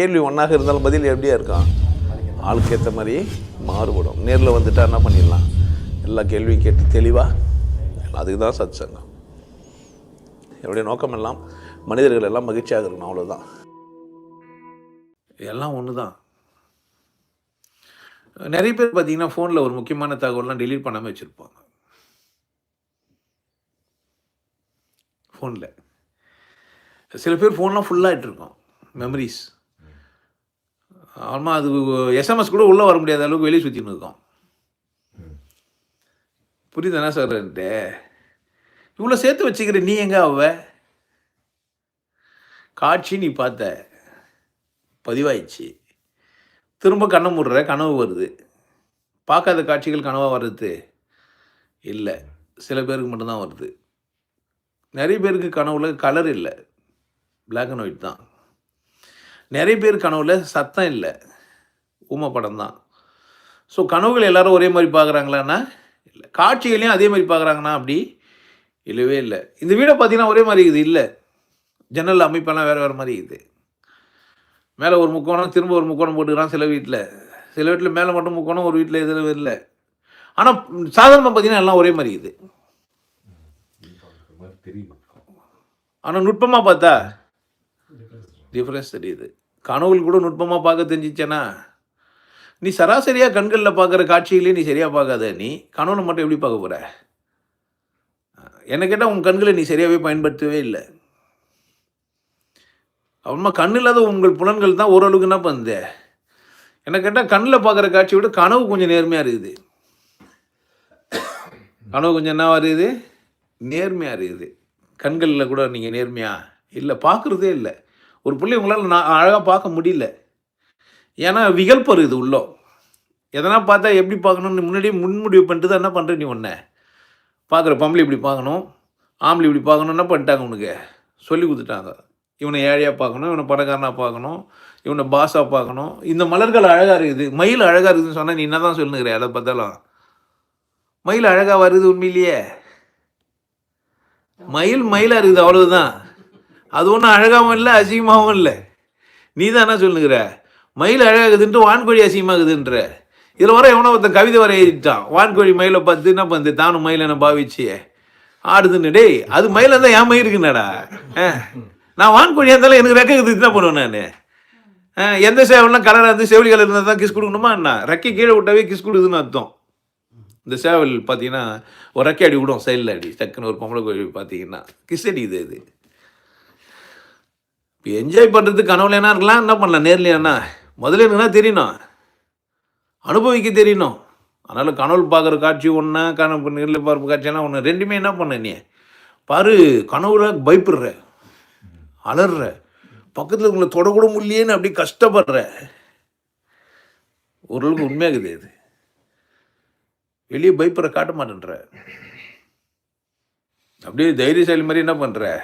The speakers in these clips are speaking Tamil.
கேள்வி ஒன்றாக இருந்தாலும் பதில் எப்படியா இருக்கான் ஆளுக்கு ஏற்ற மாதிரி மாறுபடும். நேரில் வந்துட்டா என்ன பண்ணிடலாம்? எல்லா கேள்வியும் கேட்டு தெளிவாக அதுக்கு தான் சத் சங்கம் என்னுடைய நோக்கம் எல்லாம் மனிதர்கள் எல்லாம் மகிழ்ச்சியாக இருக்கணும் அவ்வளோதான் எல்லாம் ஒன்று தான் நிறைய பேர் பார்த்தீங்கன்னா ஃபோனில் ஒரு முக்கியமான தகவல்லாம் டெலீட் பண்ணாமல் வச்சுருப்பாங்க. ஃபோனில் சில பேர் ஃபோன்லாம் ஃபுல்லாகிட்டு இருக்கும் மெமரிஸ் ஆமாம் அது எஸ்எம்எஸ் கூட உள்ளே வர முடியாத அளவுக்கு வெளியே சுற்றின்னு இருக்கோம். புரியுதுண்ணா சார்? இவ்வளோ சேர்த்து வச்சுக்கிற நீ எங்கே அவ காட்சி நீ பார்த்த. பதிவாயிடுச்சு. திரும்ப கண்ணை முடுற கனவு வருது. பார்க்காத காட்சிகள் கனவாக வர்றது? இல்லை. சில பேருக்கு மட்டும்தான் வருது. நிறைய பேருக்கு கனவுல கலர் இல்லை. பிளாக் அண்ட் ஒயிட் தான். நிறைய பேர் கனவுல சத்தம் இல்லை. ஊமை படம் தான் ஸோ கனவுகள் எல்லாரும் ஒரே மாதிரி பார்க்குறாங்களான்னா இல்லை. காட்சிகளையும் அதே மாதிரி பார்க்குறாங்கன்னா அப்படி இல்லவே இல்லை. இந்த வீடை பார்த்தீங்கன்னா ஒரே மாதிரி இருக்குது. இல்லை. ஜன்னல் அமைப்பெல்லாம் வேறு வேறு மாதிரி இருக்குது. மேலே ஒரு முக்கோணம் திரும்ப ஒரு முக்கோணம் போட்டுக்கிறான் சில வீட்டில் சில வீட்டில் மேலே மட்டும் முக்கோணம் ஒரு வீட்டில் எதில் இல்லை. ஆனால் சாதாரணமாக பார்த்தீங்கன்னா எல்லாம் ஒரே மாதிரி இருக்குது தெரியுமா? ஆனால் நுட்பமாக பார்த்தா டிஃப்ரென்ஸ் தெரியுது. கனவுகள் கூட நுட்பமாக பார்க்க தெரிஞ்சிச்சேனா? நீ சராசரியாக கண்களில் பார்க்குற காட்சிகளே நீ சரியாக பார்க்காத. நீ கனவுல மட்டும் எப்படி பார்க்க போகிற என்ன கேட்டால் உன் கண்களை நீ சரியாகவே பயன்படுத்தவே இல்லை. அப்புறமா கண் இல்லாத உங்கள் புலன்கள் தான் ஓரளவுக்கு என்ன பண்ணுது? என்ன கேட்டால் கண்ணில் பார்க்குற காட்சியை விட கனவு கொஞ்சம் நேர்மையாக இருக்குது. கனவு கொஞ்சம் என்ன வருது நேர்மையாக இருக்குது. கண்களில் கூட நீங்கள் நேர்மையா? இல்லை பார்க்குறதே இல்லை. ஒரு பிள்ளை உங்களால் நான் அழகாக பார்க்க முடியல. ஏன்னா விகல்பம் இருக்குது உள்ளோ. எதனா பார்த்தா எப்படி பார்க்கணும்னு முன்னாடியே முன்முடிவு பண்ணிட்டு தான் என்ன பண்ணுற நீ ஒன்று பார்க்குற பம்பளை இப்படி பார்க்கணும் ஆம்பளை இப்படி பார்க்கணும் என்ன பண்ணிட்டாங்க உனக்கு? சொல்லி கொடுத்துட்டாங்க. இவனை ஏழையாக பார்க்கணும் இவனை பணக்காரனாக பார்க்கணும் இவனை பாஸாக பார்க்கணும். இந்த மலர்கள் அழகாக இருக்குது. மயில் அழகாக இருக்குதுன்னு சொன்னால் நீ என்ன தான் சொல்லுங்கிற அதை பார்த்தாலும்? மயில் அழகாக வருது உண்மையிலேயே. மயில் மயிலாக இருக்குது அவ்வளவுதான். அது ஒன்றும் அழகாகவும் இல்லை அசிங்கமாகவும் இல்லை. நீ தான் என்ன சொல்லுங்கிற மயில் அழகாகுதுன்ட்டு வான்கோழி அசிங்கமாகுதுன்ற. இதில் வர எவனோ ஒருத்தன் கவிதை வர எழுதிட்டான் வான்கோழி மயிலை பார்த்து என்ன பண்ணுது தானும் மயில் என்ன பாவிச்சு ஆடுதுன்னு. டேய் அது மயில தான் என் மயில் இருக்குன்னடா நான் வான்கோழியாக இருந்தாலும் எனக்கு ரெக்க இருக்குது என்ன பண்ணுவேன் நான். எந்த சேவல்லாம் கலராக இருந்து செவிலி கலர் இருந்தால் தான் கிஸ் கொடுக்கணுமா என்ன? ரெக்கை கீழே விட்டாவே கிஸ் கொடுக்குதுன்னு அர்த்தம். இந்த சேவல் பார்த்தீங்கன்னா ஒரு ரெக்கை அடி விடும் சைடில் அடி. டக்குன்னு ஒரு பொம்பளை கோழி பார்த்தீங்கன்னா கிஸ் அடிக்குது இது. என்ஜாய் பண்ணுறது கனவுல என்ன இருக்கலாம்? என்ன பண்ணலாம்? நேர்ல என்ன? முதல்ல என்ன தெரியணும். அனுபவிக்க தெரியணும். அதனால் கனவு பார்க்குற காட்சி ஒன்றா கனவு நேரில் பார்ப்பு காட்சியெல்லாம் ஒன்று ரெண்டுமே என்ன பண்ண நீ? பாரு கனவுல பயப்படுற. அலறுற பக்கத்தில் உங்களை தொடக்கூட முடியலேன்னு அப்படி கஷ்டப்படுற. ஓரளவுக்கு உண்மையாகுது இது. வெளியே பயப்படுற காட்ட மாட்டேன்ற. அப்படியே தைரியசாலி மாதிரி என்ன பண்ணுற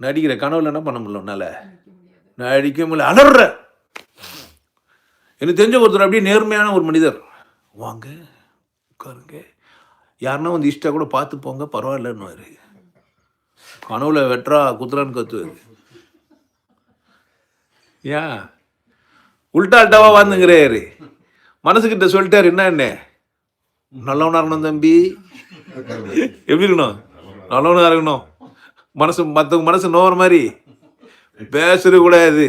நடிக்கிற கனவுல என்ன பண்ண முடியல உன்னால? நடிக்க முடியல. அலற. எனக்கு தெரிஞ்ச ஒருத்தர் அப்படியே நேர்மையான ஒரு மனிதர். வாங்க உட்காருங்க. யாருன்னா வந்து இஷ்டா கூட பார்த்து போங்க பரவாயில்லன்னு கனவுல வெட்டுறா குத்துறான்னு கத்துவாரு. ஏன் உல்டா அல்டாவா வந்துங்கிறாரு மனசுக்கிட்ட சொல்லிட்டாரு என்ன என்ன? நல்லவனா இருக்கணும் தம்பி. எப்படி இருக்கணும்? நல்லவனா இருக்கணும். மனசு மற்றவங்க மனசு நோகிற மாதிரி பேசுறது கூடாது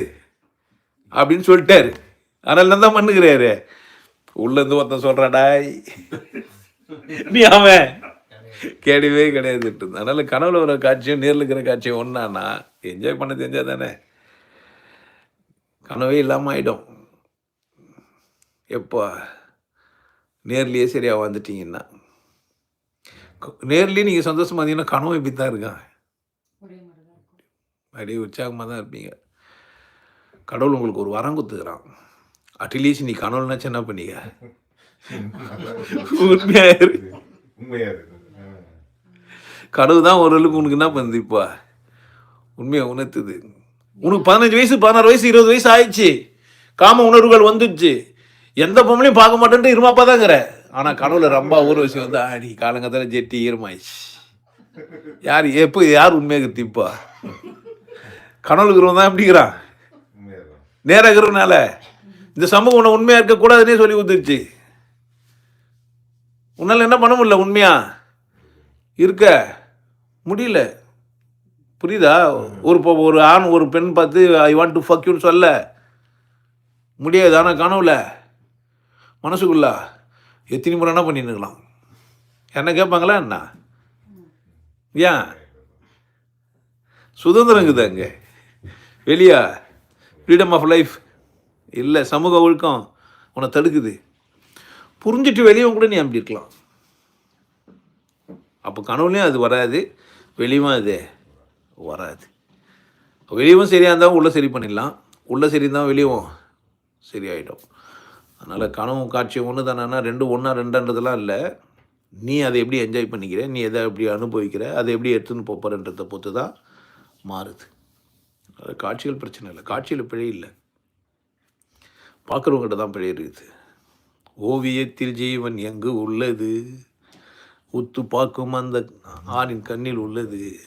அப்படின்னு சொல்லிட்டாரு. அதனால தான் பண்ணுகிறாரு. உள்ளேருந்து ஒருத்தன் சொல்கிறாடாய் நீ அவன். கிடையவே கிடையாது அதனால் கனவுல வர காட்சியும் நேரில் இருக்கிற காட்சியும் ஒன்றானா என்ஜாய் பண்ண தெரிஞ்சா தானே. கனவே இல்லாமல் ஆகிடும் எப்போ நேர்லேயே சரியாக வந்துட்டீங்கன்னா நேர்லேயே நீங்கள் சந்தோஷமாக இருந்தீங்கன்னா கனவு இப்படி தான் இருக்கான். அப்படியே உற்சாகமாக தான் இருப்பீங்க. கடவுள் உங்களுக்கு ஒரு வரம் கொடுத்துக்கிறான். அட்லீஸ்ட் நீ நினச்சி என்ன பண்ணீங்க? உண்மையாக இரு. உண்மையா இருக்கு ஆ. கடவுள் தான் ஓரளவுக்கு உனக்கு என்ன பண்ணுது இப்போ? உண்மையை உணர்த்துது. உனக்கு பதினஞ்சு வயசு பதினாறு வயசு இருபது வயசு ஆயிடுச்சு. காம உணர்வுகள் வந்துடுச்சு. எந்த பொம்பளையும் பார்க்க மாட்டேன்ட்டு இருமாப்பா தாங்கிற. ஆனால் கனவுல ரொம்ப ஊர்வசி வந்து ஆடி காலங்கத்தில் ஜெட்டி ஈரமாயிடுச்சு. யார் எப்போ யார் உண்மையாக இப்போ கனவு இருக்கிறவன் தான் எப்படிங்கிறான் நேராக இருக்கிறதுனால இந்த சமூகம் உன்னை உண்மையாக இருக்கக்கூடாதுன்னே சொல்லி கொடுத்துருச்சு. உன்னால் என்ன பண்ண முடியல உண்மையாக இருக்க. முடியல. புரியுதா? ஒரு இப்போ ஒரு ஆண் ஒரு பெண் பார்த்து ஐ வாண்ட் டு ஃபக் யூன்னு சொல்ல. முடியாது. ஆனால் கனவுல. மனசுக்குள்ளா. எத்தனை முறை என்ன பண்ணிருக்கலாம் என்ன கேட்பாங்களா என்ன? ஏன்? சுதந்திரம் இருக்குது அங்கே. வெளியா. ஃப்ரீடம் ஆஃப் லைஃப் இல்லை சமூக ஒழுக்கம் உன்னை தடுக்குது. புரிஞ்சிட்டு வெளியே கூட நீ அப்படி இருக்கலாம். அப்போ கனவுலையும் அது வராது வெளியும் அது வராது. வெளியவும் சரியாக இருந்தால் உள்ளே சரி பண்ணிடலாம். உள்ளே சரி இருந்தால் வெளியவும் சரியாயிடும். அதனால் கனவும் காட்சியும் ஒன்று தானே ரெண்டு ஒன்றா ரெண்டுன்றதெல்லாம் இல்லை. நீ அதை எப்படி என்ஜாய் பண்ணிக்கிற? நீ எதை எப்படி அனுபவிக்கிற? அதை எப்படி எடுத்துன்னு போப்பறன்றதை பொறுத்து தான் மாறுது. அது காட்சிகள் பிரச்சனை இல்லை. காட்சியில் பிழை இல்லை. பார்க்குறவங்ககிட்ட தான் பிழை இருக்குது. ஓவியத்தில் ஜீவன் எங்கு உள்ளது? உத்து பார்க்கும் அந்த ஆணின் கண்ணில் உள்ளது.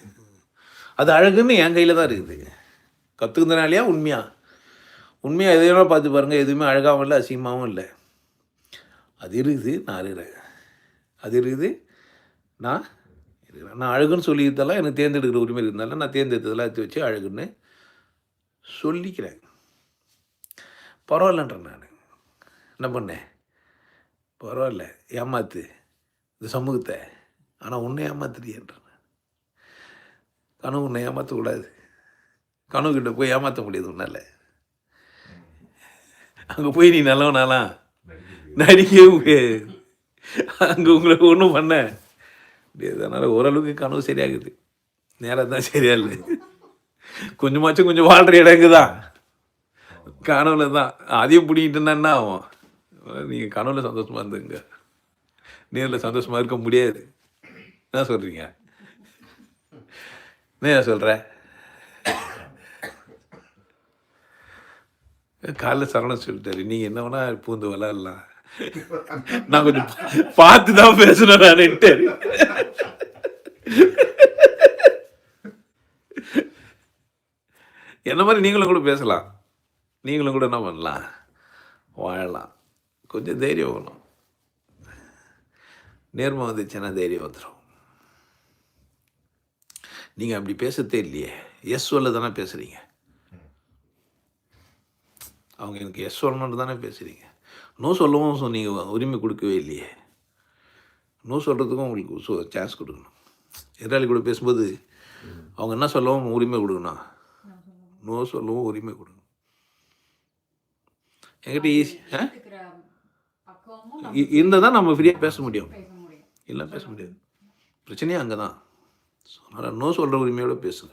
அது அழகுன்னு என் கையில் தான் இருக்குது. கற்றுக்கிறதுனாலையா உண்மையா? உண்மையாக எதையோ பார்த்து பாருங்கள் எதுவுமே அழகாகவும் இல்லை அசிங்கமாகவும் இல்லை. அது இருக்குது. நான் இருக்கிறேன் அது இருக்குது. நான் இருக்கிறேன். நான் அழகுன்னு சொல்லியிருந்தாலும் எனக்கு தேர்ந்தெடுக்கிற உரிமை இருந்தாலும் நான் தேர்ந்தெடுத்ததெல்லாம் எடுத்து வச்சு அழகுன்னு சொல்லிக்கிறேன். பரவாயில்லன்றேன் நான். என்ன பண்ணேன் பரவாயில்ல ஏமாத்து. இந்த சமூகத்தை. ஆனால் உன்னை ஏமாத்துறியன்றேன் கனவு உன்னை ஏமாற்றக்கூடாது கனவு கிட்ட போய் ஏமாற்ற முடியாது உன்னால். அங்கே போய் நீ நல்லவனாலாம் நடிக்கவே அங்கே உங்களுக்கு ஒன்றும் பண்ண முடியாது. அதனால் ஓரளவுக்கு கனவு சரியாகுது. நேரம் தான் சரியா இல்லை. கொஞ்சமாச்சும் கொஞ்சம் வாழ்கிற இடங்கு தான் கனவுல தான். அதையும் பிடிக்கிட்டுன்னா என்ன ஆகும்? நீங்கள் கனவுல சந்தோஷமாக இருந்துங்க. நேரில் சந்தோஷமாக இருக்க முடியாது. என்ன சொல்கிறீங்க என்ன சொல்கிற காலைல சரணம் சொல்லிட்டாரு. நீங்கள் என்ன வேணா பூந்து விளாட்லாம் நான் கொஞ்சம் பார்த்து தான் பேசணும் நான்ட்டு என்ன மாதிரி நீங்களும் கூட பேசலாம். நீங்களும் கூட என்ன பண்ணலாம்? வாழலாம். கொஞ்சம் தைரியம் வேணும் நேர்மை வந்துச்சுன்னா தைரியம் வந்துடும் நீங்கள் அப்படி பேசத்தே இல்லையே. எஸ் சொல்ல தானே பேசுகிறீங்க அவங்க எனக்கு எஸ் சொல்லணுன்னு தானே பேசுகிறீங்க நோ சொல்லவும் நீங்கள் உரிமை கொடுக்கவே இல்லையே. நோ சொல்கிறதுக்கும் உங்களுக்கு சான்ஸ் கொடுக்கணும். எதிராளி கூட பேசும்போது அவங்க என்ன சொல்லவும் உரிமை கொடுக்கணும். நோ சொல்லவும் உரிமை கொடுக்கணும் என்கிட்ட ஈஸி இருந்தால் தான் நம்ம ஃப்ரீயாக பேச முடியும். பேச முடியும். இல்லை பேச முடியாது. பிரச்சனையே அங்கே தான் அதனால் நோ சொல்கிற உரிமையோட பேசுங்க.